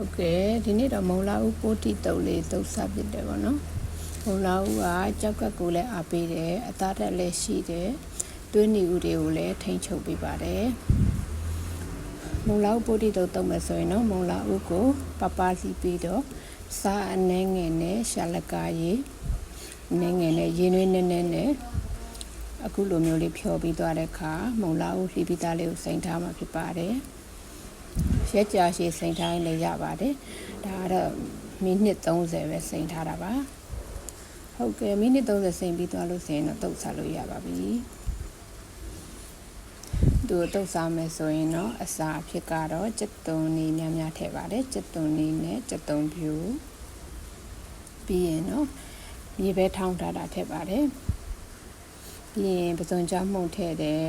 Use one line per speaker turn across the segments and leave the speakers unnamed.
ဟုတ်ကဲ့ဒီနေ့တော့မုံလာဦးပိုးတိတုပ်လေးတုပ်စားဖြစ်တယ်ပေါ့နော်မုံလာဦးကကြောက်ကက်ကိုလည်းအားပေးတယ်အသားတက်လည်းရှိတယ်တွင်းနီဦးတွေကိုလည်းထိန်းချုပ်ပေးပါတယ်မုံလာဦးပိုးတိတုပ်တုပ်မယ်ဆိုရင်တော့မုံလာဦးကိုပပလီပြီးတော့စားအနှဲငယ်နဲ့ရှာလကားရီနည်းငယ်နဲ့ရင်းနှွေးနည်းနည်းနဲ့အခုလိုမျိုးလေးဖြောပြီးသွားတဲ့အခါမုံလာဦးလှီပီသားလေးကိုစိန်ထားမှာဖြစ်ပါတယ် ရက်ကြာရှည်စိန်ထားရင်လည်းရပါတယ်ဒါကတော့မိနစ်30ပဲစိန်ထားတာပါဟုတ်ကဲ့မိနစ်30စိန်ပြီးသွားလို့ဆိုရင်တော့တုတ်စားလို့ရပါပြီသူတုတ်စားမယ်ဆိုရင်တော့အစာအဖြစ်ကတော့စက်သွန်နေများများထည့်ပါတယ်စက်သွန်နေနဲ့စက်သွန်ဖြူပြီးရင်တော့မြေပဲထောင်းထားတာထည့်ပါတယ်ပြီးရင်ပစုံကြောမှုန့်ထည့်တယ်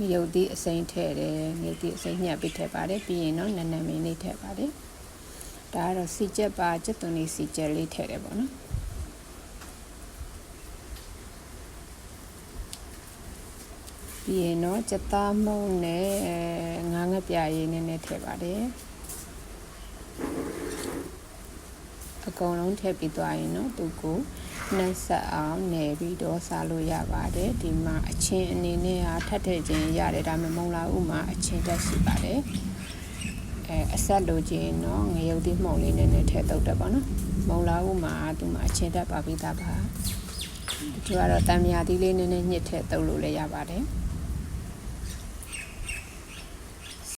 မြုပ်သည့်အစိမ်းထည့်တယ်မြုပ်သည့်အစိမ်းညှပ်ပြီးထည့်ပါတယ်ပြီးရင်တော့နန်းနန်းမင်းလေးထည့်ပါတယ်ဒါကတော့စီချက်ပါချက်သွန်လေးစီချက်လေးထည့်တယ်ပေါ့နော်ပြီးရင်တော့ချက်သားမုံနဲ့ငါးငပြရေးနည်းနည်းထည့်ပါတယ်အကုန်လုံးထည့်ပြီးသွားရင်တော့သူကို နှက်ဆက်အောင်နယ်ပြီးတော့စားလို့ရပါတယ်ဒီမှာအချင်းအနေနဲ့ဟာထပ်ထည့်ခြင်းရတယ်ဒါပေမဲ့မုံလာဥမှာအချင်းတက်ရှိပါတယ်အဲအဆက်လိုခြင်းတော့ငရုတ်တိမှုံလေးနည်းနည်းထည့်တော့တယ်ပေါ့နော်မုံလာဥမှာသူမှာအချင်းတက်ပါပြီးသားပါဒီကတော့တံမြာသီးလေးနည်းနည်းညှစ်ထည့်တော့လို့လည်းရပါတယ်